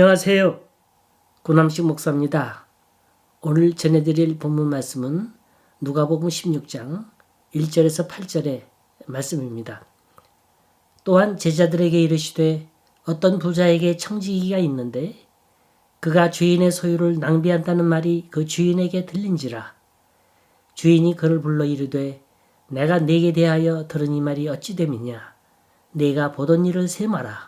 안녕하세요. 고남식 목사입니다. 오늘 전해드릴 본문 말씀은 누가복음 16장 1절에서 8절의 말씀입니다. 또한 제자들에게 이르시되 어떤 부자에게 청지기가 있는데 그가 주인의 소유를 낭비한다는 말이 그 주인에게 들린지라 주인이 그를 불러 이르되 내가 네게 대하여 들은 이 말이 어찌 됨이냐 네가 보던 일을 세마라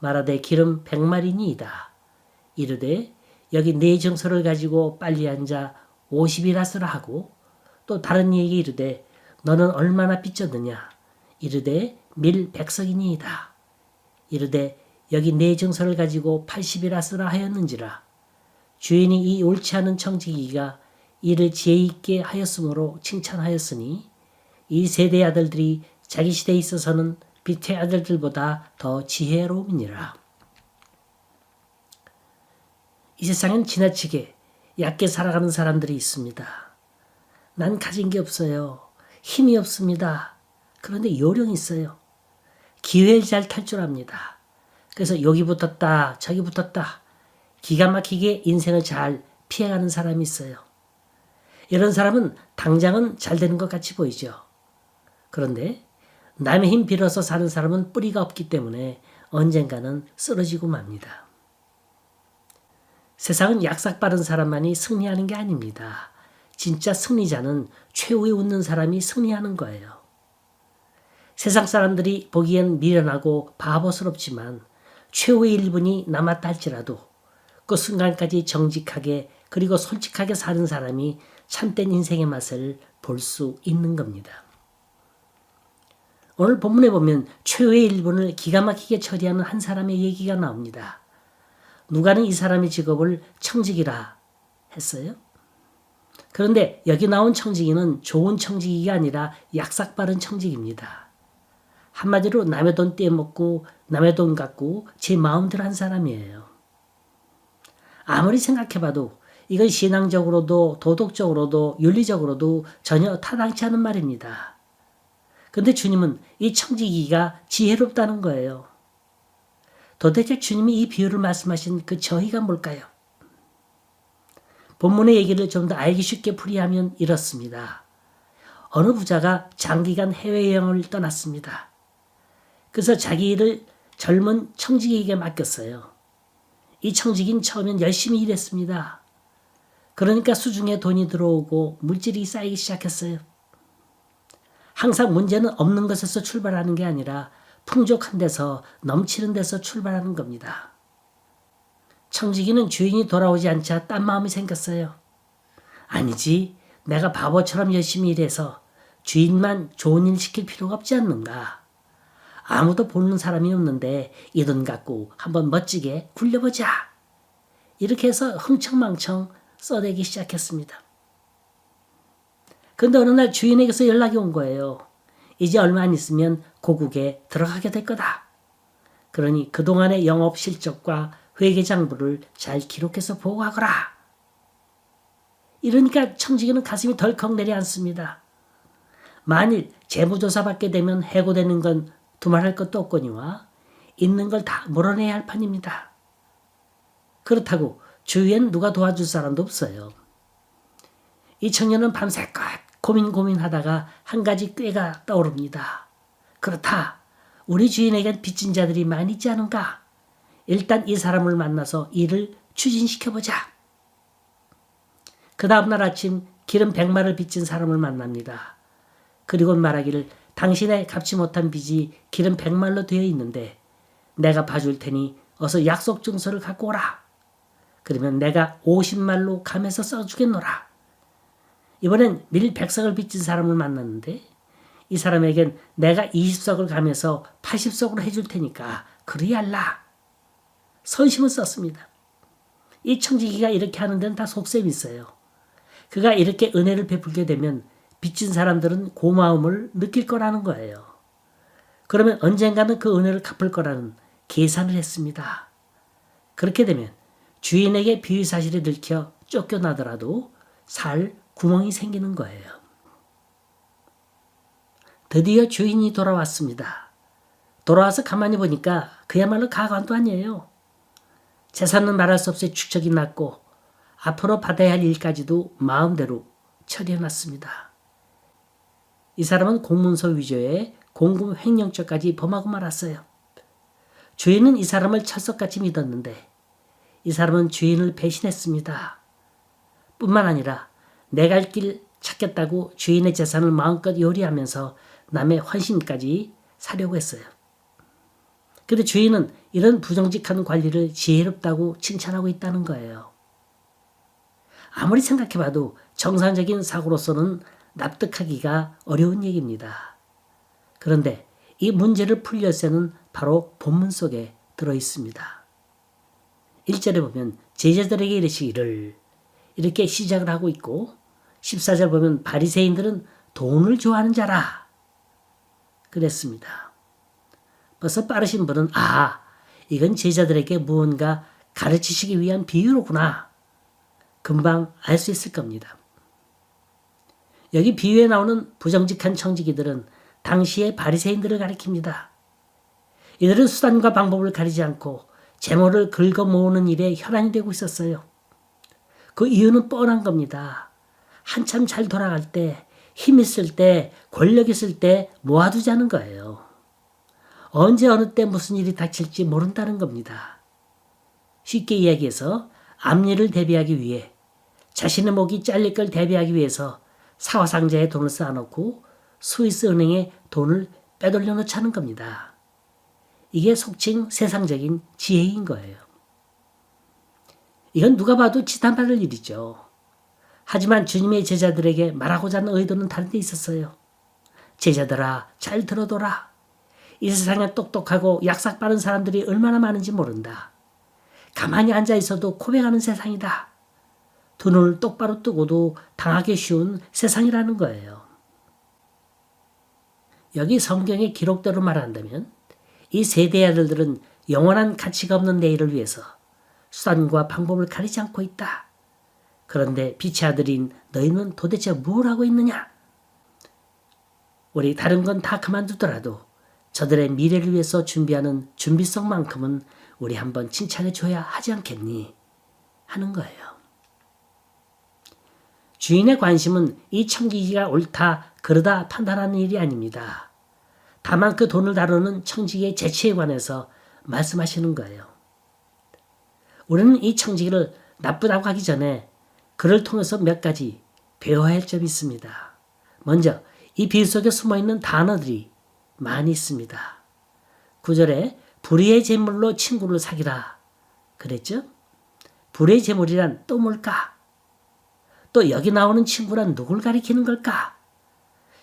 말하되 기름 백마리니이다. 이르되 여기 네 정서를 가지고 빨리 앉아 오십이라 쓰라 하고 또 다른 이에게 이르되 너는 얼마나 빚졌느냐 이르되 밀 백석이니이다. 이르되 여기 네 정서를 가지고 팔십이라 쓰라 하였는지라 주인이 이 옳지 않은 청지기가 이를 지혜 있게 하였으므로 칭찬하였으니 이 세대 아들들이 자기 시대에 있어서는 빛의 아들들보다 더 지혜로움이니라. 이 세상엔 지나치게 얕게 살아가는 사람들이 있습니다. 난 가진 게 없어요. 힘이 없습니다. 그런데 요령이 있어요. 기회를 잘 탈 줄 압니다. 그래서 여기 붙었다, 저기 붙었다. 기가 막히게 인생을 잘 피해가는 사람이 있어요. 이런 사람은 당장은 잘 되는 것 같이 보이죠. 그런데 남의 힘 빌어서 사는 사람은 뿌리가 없기 때문에 언젠가는 쓰러지고 맙니다. 세상은 약삭 빠른 사람만이 승리하는 게 아닙니다. 진짜 승리자는 최후에 웃는 사람이 승리하는 거예요. 세상 사람들이 보기엔 미련하고 바보스럽지만 최후의 1분이 남았다 할지라도 그 순간까지 정직하게 그리고 솔직하게 사는 사람이 참된 인생의 맛을 볼 수 있는 겁니다. 오늘 본문에 보면 최후의 일본을 기가 막히게 처리하는 한 사람의 얘기가 나옵니다. 누가는 이 사람의 직업을 청직이라 했어요. 그런데 여기 나온 청지기는 좋은 청지기가 아니라 약삭 빠른 청지기입니다. 한마디로 남의 돈 떼먹고 남의 돈 갖고 제 마음대로 한 사람이에요. 아무리 생각해봐도 이건 신앙적으로도 도덕적으로도 윤리적으로도 전혀 타당치 않은 말입니다. 근데 주님은 이 청지기가 지혜롭다는 거예요. 도대체 주님이 이 비유를 말씀하신 그 저희가 뭘까요? 본문의 얘기를 좀 더 알기 쉽게 풀이하면 이렇습니다. 어느 부자가 장기간 해외여행을 떠났습니다. 그래서 자기 일을 젊은 청지기에게 맡겼어요. 이 청지기는 처음엔 열심히 일했습니다. 그러니까 수중에 돈이 들어오고 물질이 쌓이기 시작했어요. 항상 문제는 없는 것에서 출발하는 게 아니라 풍족한 데서 넘치는 데서 출발하는 겁니다. 청지기는 주인이 돌아오지 않자 딴 마음이 생겼어요. 아니지, 내가 바보처럼 열심히 일해서 주인만 좋은 일 시킬 필요가 없지 않는가. 아무도 보는 사람이 없는데 이 돈 갖고 한번 멋지게 굴려보자. 이렇게 해서 흥청망청 써대기 시작했습니다. 근데 어느 날 주인에게서 연락이 온 거예요. 이제 얼마 안 있으면 고국에 들어가게 될 거다. 그러니 그동안의 영업 실적과 회계 장부를 잘 기록해서 보고하거라. 이러니까 청지기는 가슴이 덜컥 내려앉습니다. 만일 재무조사 받게 되면 해고되는 건 두말할 것도 없거니와 있는 걸다 물어내야 할 판입니다. 그렇다고 주위엔 누가 도와줄 사람도 없어요. 이 청년은 밤새껏 고민 고민하다가 한 가지 꾀가 떠오릅니다. 그렇다. 우리 주인에겐 빚진 자들이 많이 있지 않은가? 일단 이 사람을 만나서 일을 추진시켜보자. 그 다음날 아침 기름 백마를 빚진 사람을 만납니다. 그리고 말하기를 당신의 갚지 못한 빚이 기름 백말로 되어 있는데 내가 봐줄 테니 어서 약속 증서를 갖고 오라. 그러면 내가 50말로 감해서 써주겠노라. 이번엔 밀 백석을 빚진 사람을 만났는데 이 사람에겐 내가 20석을 가면서 80석으로 해줄 테니까 그리 할라. 선심을 썼습니다. 이 청지기가 이렇게 하는 데는 다 속셈이 있어요. 그가 이렇게 은혜를 베풀게 되면 빚진 사람들은 고마움을 느낄 거라는 거예요. 그러면 언젠가는 그 은혜를 갚을 거라는 계산을 했습니다. 그렇게 되면 주인에게 비위 사실이 들켜 쫓겨나더라도 살 구멍이 생기는 거예요. 드디어 주인이 돌아왔습니다. 돌아와서 가만히 보니까 그야말로 가관도 아니에요. 재산은 말할 수 없이 축적이 났고 앞으로 받아야 할 일까지도 마음대로 처리해놨습니다. 이 사람은 공문서 위조에 공금 횡령죄까지 범하고 말았어요. 주인은 이 사람을 철석같이 믿었는데 이 사람은 주인을 배신했습니다. 뿐만 아니라 내 갈 길 찾겠다고 주인의 재산을 마음껏 요리하면서 남의 헌신까지 사려고 했어요. 근데 주인은 이런 부정직한 관리를 지혜롭다고 칭찬하고 있다는 거예요. 아무리 생각해봐도 정상적인 사고로서는 납득하기가 어려운 얘기입니다. 그런데 이 문제를 풀 열쇠는 바로 본문 속에 들어 있습니다. 1절에 보면 제자들에게 이르시기를 이렇게 시작을 하고 있고 14절 보면 바리새인들은 돈을 좋아하는 자라 그랬습니다. 벌써 빠르신 분은 아 이건 제자들에게 무언가 가르치시기 위한 비유로구나 금방 알 수 있을 겁니다. 여기 비유에 나오는 부정직한 청지기들은 당시의 바리새인들을 가리킵니다. 이들은 수단과 방법을 가리지 않고 재물을 긁어 모으는 일에 혈안이 되고 있었어요. 그 이유는 뻔한 겁니다. 한참 잘 돌아갈 때, 힘 있을 때, 권력 있을 때 모아두자는 거예요. 언제 어느 때 무슨 일이 닥칠지 모른다는 겁니다. 쉽게 이야기해서 앞일을 대비하기 위해 자신의 목이 잘릴 걸 대비하기 위해서 사화상자에 돈을 쌓아놓고 스위스 은행에 돈을 빼돌려 놓자는 겁니다. 이게 속칭 세상적인 지혜인 거예요. 이건 누가 봐도 지탄받을 일이죠. 하지만 주님의 제자들에게 말하고자 하는 의도는 다른 데 있었어요. 제자들아, 잘 들어둬라. 이 세상에 똑똑하고 약삭 빠른 사람들이 얼마나 많은지 모른다. 가만히 앉아 있어도 고백하는 세상이다. 두 눈을 똑바로 뜨고도 당하기 쉬운 세상이라는 거예요. 여기 성경의 기록대로 말한다면 이 세대 아들들은 영원한 가치가 없는 내일을 위해서 수단과 방법을 가리지 않고 있다. 그런데 빛의 아들인 너희는 도대체 뭘 하고 있느냐? 우리 다른 건 다 그만두더라도 저들의 미래를 위해서 준비하는 준비성만큼은 우리 한번 칭찬해 줘야 하지 않겠니? 하는 거예요. 주인의 관심은 이 청지기가 옳다, 그러다 판단하는 일이 아닙니다. 다만 그 돈을 다루는 청지기의 재치에 관해서 말씀하시는 거예요. 우리는 이 청지기를 나쁘다고 하기 전에 그를 통해서 몇 가지 배워야 할 점이 있습니다. 먼저 이 비유 속에 숨어 있는 단어들이 많이 있습니다. 9절에 불의의 제물로 친구를 사귀라 그랬죠? 불의 제물이란 또 뭘까? 또 여기 나오는 친구란 누굴 가리키는 걸까?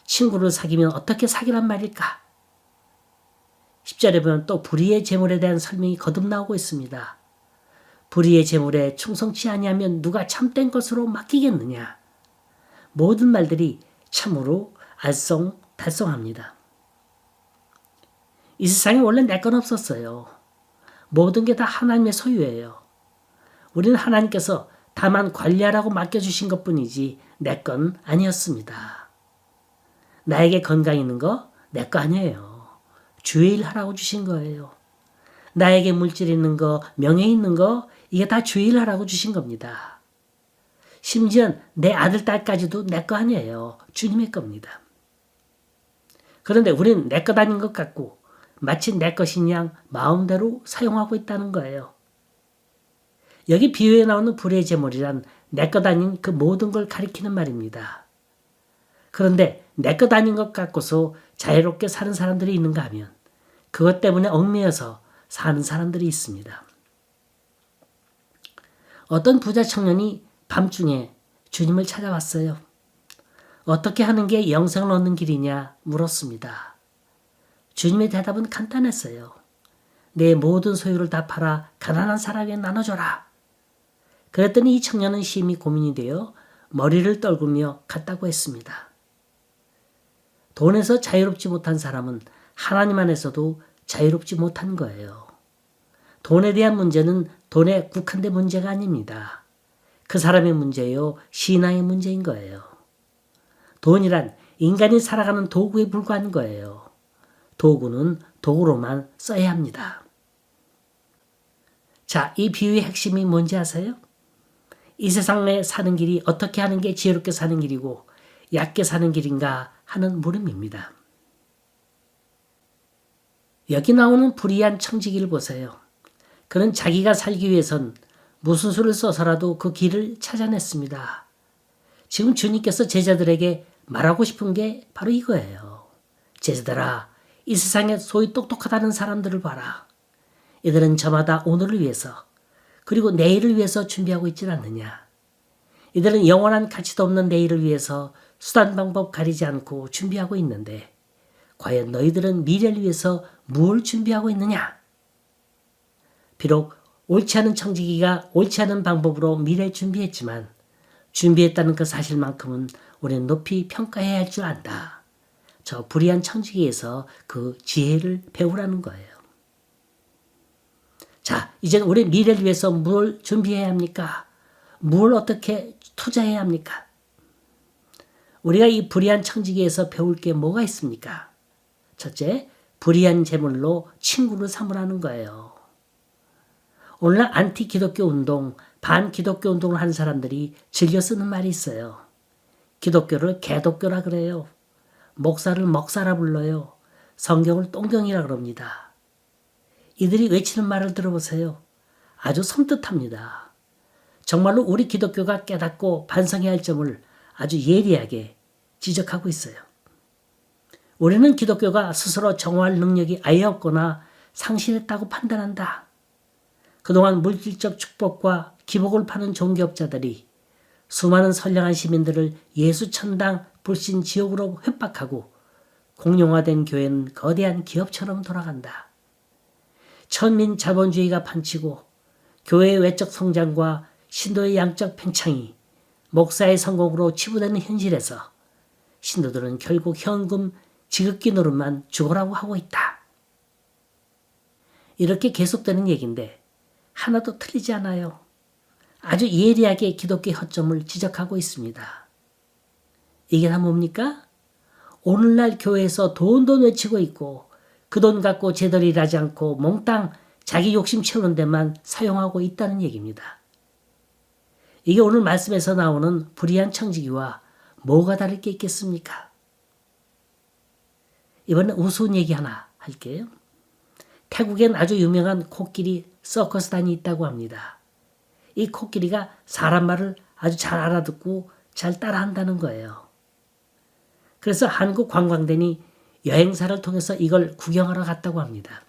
친구를 사귀면 어떻게 사귀란 말일까? 10절에 보면 또 불의의 제물에 대한 설명이 거듭 나오고 있습니다. 불의의 제물에 충성치 아니하면 누가 참된 것으로 맡기겠느냐? 모든 말들이 참으로 알쏭달쏭합니다. 이 세상에 원래 내 건 없었어요. 모든 게 다 하나님의 소유예요. 우리는 하나님께서 다만 관리하라고 맡겨주신 것 뿐이지 내 건 아니었습니다. 나에게 건강 있는 거 내 거 아니에요. 주의 일 하라고 주신 거예요. 나에게 물질 있는 거, 명예 있는 거, 이게 다 주의 일 하라고 주신 겁니다. 심지어 내 아들, 딸까지도 내 거 아니에요. 주님의 겁니다. 그런데 우리는 내것 아닌 것 같고, 마치 내 것인 양 마음대로 사용하고 있다는 거예요. 여기 비유에 나오는 불의 제물이란 내 것 아닌 그 모든 걸 가리키는 말입니다. 그런데 내 것 아닌 것 같고서 자유롭게 사는 사람들이 있는가 하면 그것 때문에 얽매여서 사는 사람들이 있습니다. 어떤 부자 청년이 밤중에 주님을 찾아왔어요. 어떻게 하는 게 영생을 얻는 길이냐 물었습니다. 주님의 대답은 간단했어요. 내 모든 소유를 다 팔아 가난한 사람에게 나눠줘라. 그랬더니 이 청년은 심히 고민이 되어 머리를 떨구며 갔다고 했습니다. 돈에서 자유롭지 못한 사람은 하나님 안에서도 자유롭지 못한 거예요. 돈에 대한 문제는 돈에 국한된 문제가 아닙니다. 그 사람의 문제요, 신앙의 문제인 거예요. 돈이란 인간이 살아가는 도구에 불과한 거예요. 도구는 도구로만 써야 합니다. 자, 이 비유의 핵심이 뭔지 아세요? 이 세상에 사는 길이 어떻게 하는 게 지혜롭게 사는 길이고 얕게 사는 길인가 하는 물음입니다. 여기 나오는 불의한 청지기를 보세요. 그는 자기가 살기 위해선 무슨 수를 써서라도 그 길을 찾아냈습니다. 지금 주님께서 제자들에게 말하고 싶은 게 바로 이거예요. 제자들아, 이 세상에 소위 똑똑하다는 사람들을 봐라. 이들은 저마다 오늘을 위해서 그리고 내일을 위해서 준비하고 있질 않느냐. 이들은 영원한 가치도 없는 내일을 위해서 수단 방법 가리지 않고 준비하고 있는데 과연 너희들은 미래를 위해서 무엇을 준비하고 있느냐? 비록 옳지 않은 청지기가 옳지 않은 방법으로 미래를 준비했지만 준비했다는 그 사실만큼은 우리는 높이 평가해야 할 줄 안다. 저 불의한 청지기에서 그 지혜를 배우라는 거예요. 자, 이제 우리 미래를 위해서 뭘 준비해야 합니까? 뭘 어떻게 투자해야 합니까? 우리가 이 불의한 청지기에서 배울 게 뭐가 있습니까? 첫째, 불의한 재물로 친구를 삼으라는 거예요. 오늘날 안티 기독교 운동, 반 기독교 운동을 하는 사람들이 즐겨 쓰는 말이 있어요. 기독교를 개독교라 그래요. 목사를 먹사라 불러요. 성경을 똥경이라 그럽니다. 이들이 외치는 말을 들어보세요. 아주 섬뜩합니다. 정말로 우리 기독교가 깨닫고 반성해야 할 점을 아주 예리하게 지적하고 있어요. 우리는 기독교가 스스로 정화할 능력이 아예 없거나 상실했다고 판단한다. 그동안 물질적 축복과 기복을 파는 종교업자들이 수많은 선량한 시민들을 예수 천당 불신 지옥으로 협박하고 공룡화된 교회는 거대한 기업처럼 돌아간다. 천민 자본주의가 판치고 교회의 외적 성장과 신도의 양적 팽창이 목사의 성공으로 치부되는 현실에서 신도들은 결국 현금 지극기 노릇만 죽어라고 하고 있다. 이렇게 계속되는 얘기인데 하나도 틀리지 않아요. 아주 예리하게 기독교 허점을 지적하고 있습니다. 이게 다 뭡니까? 오늘날 교회에서 돈돈 외치고 있고 그 돈 갖고 제대로 일하지 않고 몽땅 자기 욕심 채우는 데만 사용하고 있다는 얘기입니다. 이게 오늘 말씀에서 나오는 불의한 청지기와 뭐가 다를 게 있겠습니까? 이번엔 우스운 얘기 하나 할게요. 태국엔 아주 유명한 코끼리 서커스단이 있다고 합니다. 이 코끼리가 사람 말을 아주 잘 알아듣고 잘 따라한다는 거예요. 그래서 한국 관광단이 여행사를 통해서 이걸 구경하러 갔다고 합니다.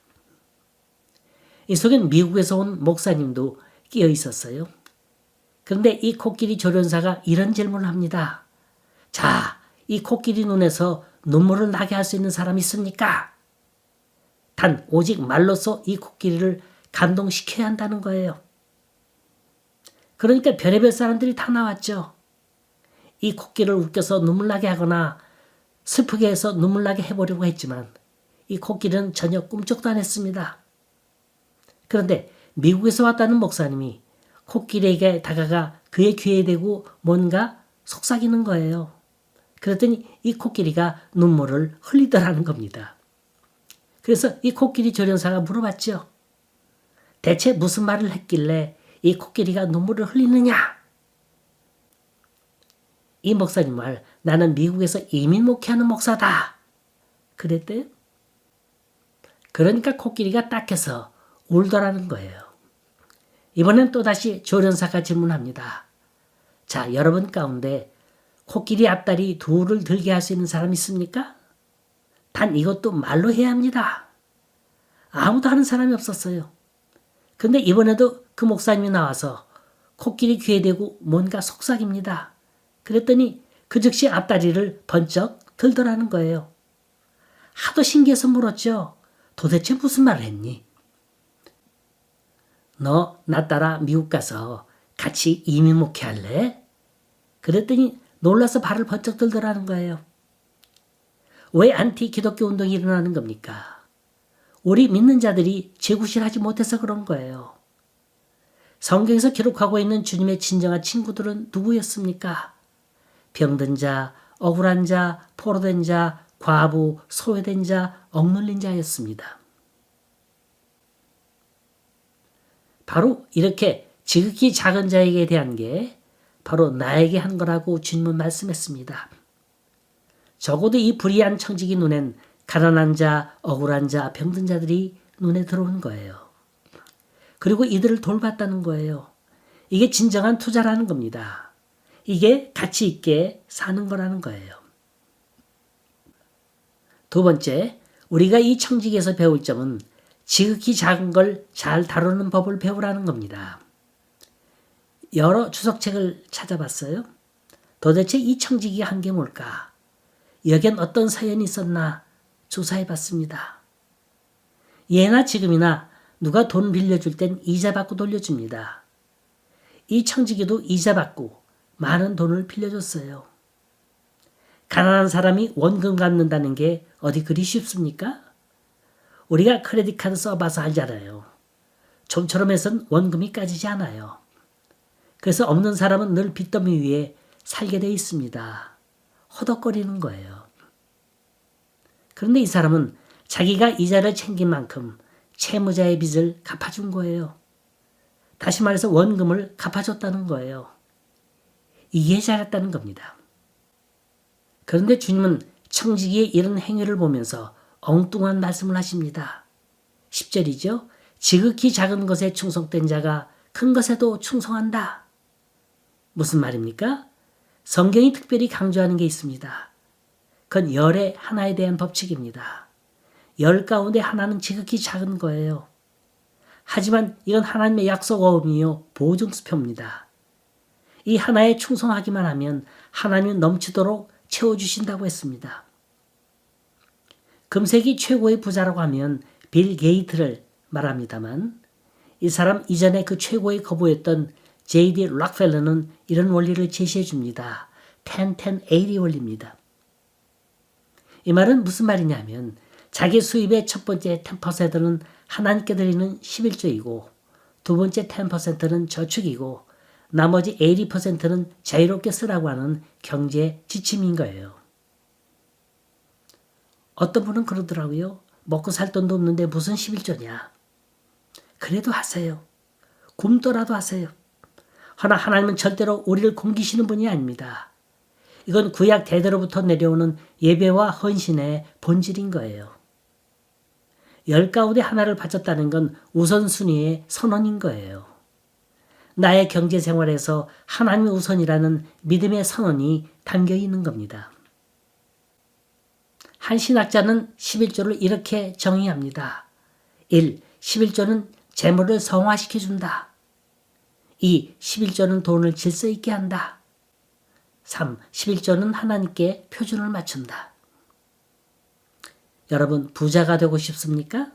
이 속엔 미국에서 온 목사님도 끼어 있었어요. 그런데 이 코끼리 조련사가 이런 질문을 합니다. 자, 이 코끼리 눈에서 눈물을 나게 할 수 있는 사람 있습니까? 단 오직 말로써 이 코끼리를 감동시켜야 한다는 거예요. 그러니까 별의별 사람들이 다 나왔죠. 이 코끼리를 웃겨서 눈물 나게 하거나 슬프게 해서 눈물 나게 해보려고 했지만 이 코끼리는 전혀 꿈쩍도 안 했습니다. 그런데 미국에서 왔다는 목사님이 코끼리에게 다가가 그의 귀에 대고 뭔가 속삭이는 거예요. 그랬더니 이 코끼리가 눈물을 흘리더라는 겁니다. 그래서 이 코끼리 조련사가 물어봤죠. 대체 무슨 말을 했길래 이 코끼리가 눈물을 흘리느냐? 이 목사님 말, 나는 미국에서 이민 목회하는 목사다. 그랬대요. 그러니까 코끼리가 딱해서 울더라는 거예요. 이번엔 또다시 조련사가 질문합니다. 자, 여러분 가운데 코끼리 앞다리 둘을 들게 할 수 있는 사람 있습니까? 단 이것도 말로 해야 합니다. 아무도 하는 사람이 없었어요. 근데 이번에도 그 목사님이 나와서 코끼리 귀에 대고 뭔가 속삭입니다. 그랬더니 그 즉시 앞다리를 번쩍 들더라는 거예요. 하도 신기해서 물었죠. 도대체 무슨 말을 했니? 너 나 따라 미국 가서 같이 이민 목회할래? 그랬더니 놀라서 발을 번쩍 들더라는 거예요. 왜 안티 기독교 운동이 일어나는 겁니까? 우리 믿는 자들이 재구실하지 못해서 그런 거예요. 성경에서 기록하고 있는 주님의 진정한 친구들은 누구였습니까? 병든 자, 억울한 자, 포로된 자, 과부, 소외된 자, 억눌린 자였습니다. 바로 이렇게 지극히 작은 자에게 대한 게 바로 나에게 한 거라고 주님은 말씀했습니다. 적어도 이 불의한 청지기 눈엔 가난한 자, 억울한 자, 병든 자들이 눈에 들어온 거예요. 그리고 이들을 돌봤다는 거예요. 이게 진정한 투자라는 겁니다. 이게 가치 있게 사는 거라는 거예요. 두 번째, 우리가 이 청직에서 배울 점은 지극히 작은 걸 잘 다루는 법을 배우라는 겁니다. 여러 주석책을 찾아봤어요. 도대체 이 청지기가 한게 뭘까? 여긴 어떤 사연이 있었나 조사해 봤습니다. 예나 지금이나 누가 돈 빌려줄 땐 이자 받고 돌려줍니다. 이 청지기도 이자 받고 많은 돈을 빌려줬어요. 가난한 사람이 원금 갚는다는 게 어디 그리 쉽습니까? 우리가 크레딧 카드 써봐서 알잖아요. 좀처럼 해선 원금이 까지지 않아요. 그래서 없는 사람은 늘 빚더미 위에 살게 돼 있습니다. 허덕거리는 거예요. 그런데 이 사람은 자기가 이자를 챙긴 만큼 채무자의 빚을 갚아준 거예요. 다시 말해서 원금을 갚아줬다는 거예요. 이해 잘했다는 겁니다. 그런데 주님은 청지기의 이런 행위를 보면서 엉뚱한 말씀을 하십니다. 10절이죠. 지극히 작은 것에 충성된 자가 큰 것에도 충성한다. 무슨 말입니까? 성경이 특별히 강조하는 게 있습니다. 그건 열의 하나에 대한 법칙입니다. 열 가운데 하나는 지극히 작은 거예요. 하지만 이건 하나님의 약속 어음이요 보증수표입니다. 이 하나에 충성하기만 하면 하나님은 넘치도록 채워주신다고 했습니다. 금세기 최고의 부자라고 하면 빌 게이트를 말합니다만 이 사람 이전에 그 최고의 거부였던 J.D. 락펠러는 이런 원리를 제시해 줍니다. 10-10-80 원리입니다. 이 말은 무슨 말이냐면 자기 수입의 첫 번째 10%는 하나님께 드리는 11조이고 두 번째 10%는 저축이고 나머지 80%는 자유롭게 쓰라고 하는 경제 지침인 거예요. 어떤 분은 그러더라고요. 먹고 살 돈도 없는데 무슨 11조냐. 그래도 하세요. 굶더라도 하세요. 하나 하나님은 절대로 우리를 공기시는 분이 아닙니다. 이건 구약 대대로부터 내려오는 예배와 헌신의 본질인 거예요. 열 가운데 하나를 바쳤다는 건 우선순위의 선언인 거예요. 나의 경제 생활에서 하나님 우선이라는 믿음의 선언이 담겨 있는 겁니다. 한 신학자는 11조를 이렇게 정의합니다. 1. 11조는 재물을 성화시켜 준다. 2. 11조는 돈을 질서 있게 한다. 3. 11조는 하나님께 표준을 맞춘다. 여러분, 부자가 되고 싶습니까?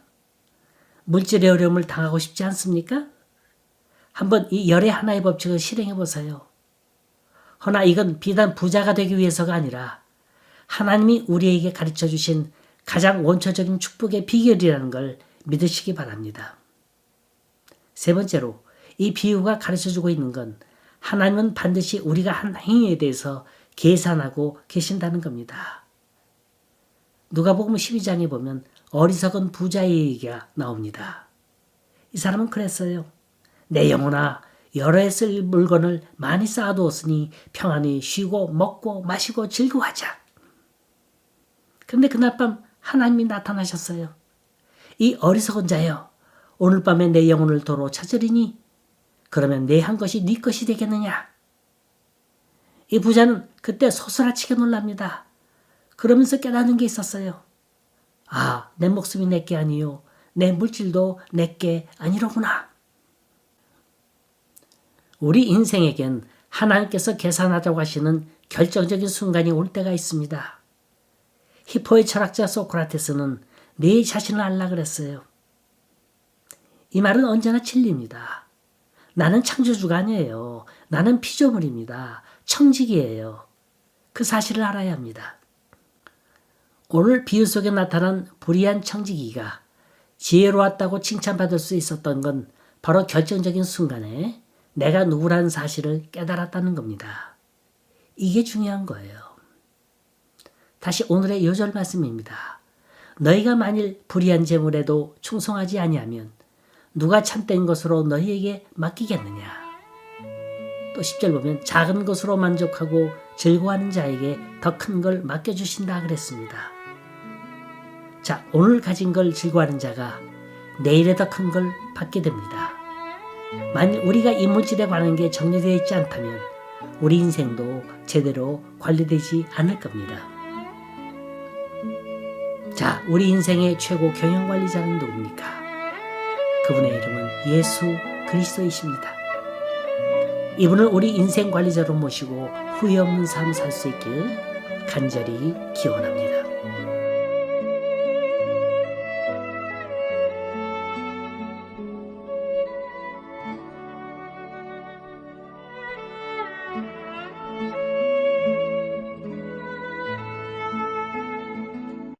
물질의 어려움을 당하고 싶지 않습니까? 한번 이 열의 하나의 법칙을 실행해 보세요. 허나 이건 비단 부자가 되기 위해서가 아니라 하나님이 우리에게 가르쳐 주신 가장 원초적인 축복의 비결이라는 걸 믿으시기 바랍니다. 세 번째로 이 비유가 가르쳐 주고 있는 건 하나님은 반드시 우리가 한 행위에 대해서 계산하고 계신다는 겁니다. 누가복음 12장에 보면 어리석은 부자의 얘기가 나옵니다. 이 사람은 그랬어요. 내 영혼아 여러 해 쓸 물건을 많이 쌓아두었으니 평안히 쉬고 먹고 마시고 즐거워하자. 그런데 그날 밤 하나님이 나타나셨어요. 이 어리석은 자여 오늘 밤에 내 영혼을 도로 찾으리니 그러면 내 한 것이 네 것이 되겠느냐? 이 부자는 그때 소스라치게 놀랍니다. 그러면서 깨닫는 게 있었어요. 아, 내 목숨이 내게 아니요. 내 물질도 내게 아니로구나. 우리 인생에겐 하나님께서 계산하자고 하시는 결정적인 순간이 올 때가 있습니다. 히포의 철학자 소크라테스는 내 자신을 알라 그랬어요. 이 말은 언제나 진리입니다. 나는 창조주가 아니에요. 나는 피조물입니다. 청직이에요. 그 사실을 알아야 합니다. 오늘 비유 속에 나타난 불의한 청지기가 지혜로웠다고 칭찬받을 수 있었던 건 바로 결정적인 순간에 내가 누구라는 사실을 깨달았다는 겁니다. 이게 중요한 거예요. 다시 오늘의 요절 말씀입니다. 너희가 만일 불의한 재물에도 충성하지 아니하면 누가 참된 것으로 너희에게 맡기겠느냐? 또 10절 보면 작은 것으로 만족하고 즐거워하는 자에게 더 큰 걸 맡겨주신다 그랬습니다. 자, 오늘 가진 걸 즐거워하는 자가 내일에 더 큰 걸 받게 됩니다. 만일 우리가 이 물질에 관한 게 정리되어 있지 않다면 우리 인생도 제대로 관리되지 않을 겁니다. 자, 우리 인생의 최고 경영관리자는 누굽니까? 그분의 이름은 예수 그리스도이십니다. 이분을 우리 인생 관리자로 모시고 후회 없는 삶 살 수 있길 간절히 기원합니다.